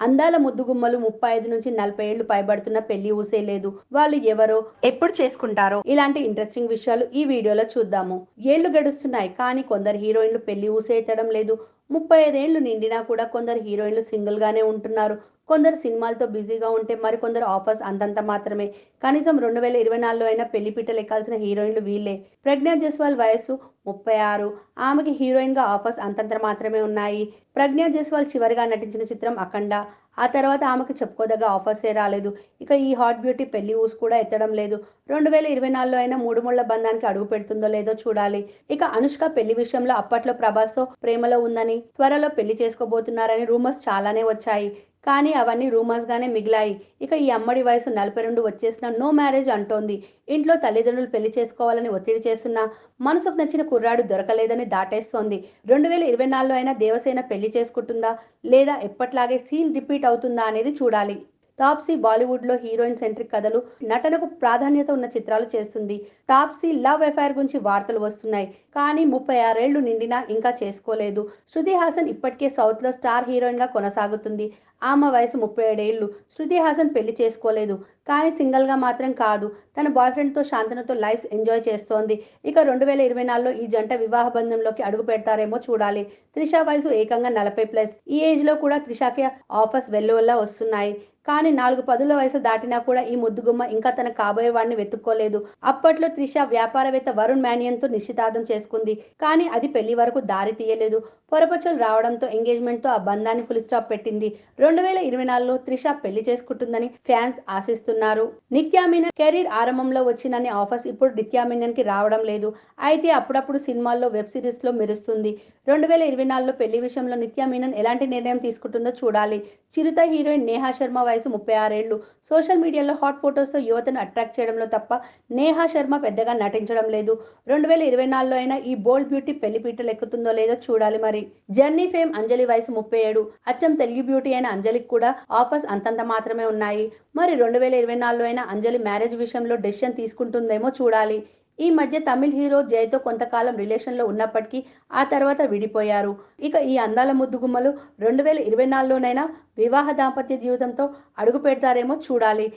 అందాల ముద్దుగుమ్మలు ముప్పై ఐదు నుంచి నలభై ఏళ్ళు పైబడుతున్న పెళ్ళి ఊసే లేదు. వాళ్ళు ఎవరో ఎప్పుడు చేసుకుంటారో ఇలాంటి ఇంట్రెస్టింగ్ విషయాలు ఈ వీడియోలో చూద్దాము. ఏళ్ళు గడుస్తున్నాయి కానీ కొందరు హీరోయిన్లు పెళ్ళి ఊసేయటం లేదు. ముప్పై ఐదేళ్ళు నిండినా కూడా కొందరు హీరోయిన్లు సింగిల్ గానే ఉంటున్నారు. కొందరు సినిమాలతో బిజీగా ఉంటే మరికొందరు ఆఫర్స్ అంతంత మాత్రమే. కనీసం రెండు వేల ఇరవై నాలుగులో అయినా పెళ్ళి పీటలు ఎక్కాల్సిన హీరోయిన్లు వీళ్ళే. ప్రజ్ఞా జస్వాల్ వయస్సు ముప్పై ఆరు. ఆమెకి హీరోయిన్గా ఆఫర్స్ అంతంత మాత్రమే ఉన్నాయి. ప్రజ్ఞా జస్వాల్ చివరిగా నటించిన చిత్రం అఖండ. ఆ తర్వాత ఆమెకు చెప్పుకోదగ్గ ఆఫర్సే రాలేదు. ఇక ఈ హాట్ బ్యూటీ పెళ్ళి ఊస్ కూడా ఎత్తడం లేదు. రెండు వేల ఇరవై నాలుగులో అయినా మూడు ముళ్ళ బంధానికి అడుగు పెడుతుందో లేదో చూడాలి. ఇక అనుష్క పెళ్ళి విషయంలో అప్పట్లో ప్రభాస్తో ప్రేమలో ఉందని త్వరలో పెళ్ళి చేసుకోబోతున్నారని రూమర్స్ చాలానే వచ్చాయి. కానీ అవన్నీ రూమర్స్గానే మిగిలాయి. ఇక ఈ అమ్మడి వయసు నలభై రెండు వచ్చేసిన నో మ్యారేజ్ అంటోంది. ఇంట్లో తల్లిదండ్రులు పెళ్ళి చేసుకోవాలని ఒత్తిడి చేస్తున్నా మనసుకు నచ్చిన కుర్రాడు దొరకలేదని దాటేస్తోంది. రెండు వేల ఇరవై నాలుగులో అయినా దేవసేన పెళ్ళి చేసుకుంటుందా? లేదా ఎప్పట్లాగే సీన్ రిపీట్ అవుతుందా అనేది చూడాలి. తాప్సీ బాలీవుడ్లో హీరోయిన్ సెంట్రిక్ కథలు నటనకు ప్రాధాన్యత ఉన్న చిత్రాలు చేస్తుంది. తాప్సీ లవ్ ఎఫైర్ గురించి వార్తలు వస్తున్నాయి. కానీ ముప్పై ఆరేళ్ళు నిండినా ఇంకా చేసుకోలేదు. శృతి హాసన్ ఇప్పటికే సౌత్లో స్టార్ హీరోయిన్గా కొనసాగుతుంది. ఆమె వయసు ముప్పై ఏడేళ్ళు. శృతి హాసన్ పెళ్ళి చేసుకోలేదు. కానీ సింగిల్గా మాత్రం కాదు. తన బాయ్ ఫ్రెండ్తో శాంతనతో లైఫ్ ఎంజాయ్ చేస్తోంది. ఇక రెండు వేల ఇరవై నాలుగులో ఈ జంట వివాహ బంధంలోకి అడుగు పెడతారేమో చూడాలి. త్రిష వయసు ఏకంగా నలభై ప్లస్. ఈ ఏజ్లో కూడా త్రిషకి ఆఫర్స్ వెల్లువల్లా వస్తున్నాయి. కానీ నాలుగు పదుల వయసు దాటినా కూడా ఈ ముద్దుగుమ్మ ఇంకా తన కాబోయే వాడిని వెతుక్కోలేదు. అప్పట్లో త్రిష వ్యాపారవేత్త వరుణ్ మేనియన్తో నిశ్చితార్థం చేసుకుంది. కానీ అది పెళ్ళి వరకు దారి తీయలేదు. పొరపచ్చలు రావడంతో ఎంగేజ్మెంట్తో ఆ బంధాన్ని ఫుల్ స్టాప్ పెట్టింది. రెండు వేల ఇరవై నాలుగులో త్రిష పెళ్ళి చేసుకుంటుందని ఫ్యాన్స్ ఆశిస్తున్నారు. నిత్యా మీనన్ కెరీర్ ఆరంభంలో వచ్చినన్ని ఆఫర్స్ ఇప్పుడు నిత్యా మీనన్కి రావడం లేదు. అయితే అప్పుడప్పుడు సినిమాల్లో వెబ్ సిరీస్లో మెరుస్తుంది. రెండు వేల ఇరవై నాలుగులో పెళ్ళి విషయంలో నిత్యా మీనన్ ఎలాంటి నిర్ణయం తీసుకుంటుందో చూడాలి. చిరుత హీరోయిన్ నేహా శర్మ వయసు వయసు ముప్పై ఆరేళ్ళు సోషల్ మీడియాలో హాట్ ఫొటోస్తో యువతను అట్రాక్ట్ చేయడంలో తప్ప నేహా శర్మ పెద్దగా నటించడం లేదు. రెండు వేల ఇరవై నాలుగులో అయినా ఈ బోల్డ్ బ్యూటీ పెళ్ళి పీటలు ఎక్కుతుందో లేదో చూడాలి మరి. జర్నీ ఫేమ్ అంజలి వయసు ముప్పై ఏడు. అచ్చం తెలుగు బ్యూటీ అయిన అంజలికి కూడా ఆఫర్స్ అంతంత మాత్రమే ఉన్నాయి. మరి రెండు వేల ఇరవై నాలుగులో అయినా అంజలి మ్యారేజ్ విషయంలో డెసిషన్ తీసుకుంటుందేమో చూడాలి. ఈ మధ్య తమిళ్ హీరో జయ్తో కొంతకాలం రిలేషన్లో ఉన్నప్పటికీ ఆ తర్వాత విడిపోయారు. ఇక ఈ అందాల ముద్దుగుమ్మలు రెండు వేల ఇరవై నాలుగులోనైనా వివాహ దాంపత్య జీవితంతో అడుగు పెడతారేమో చూడాలి.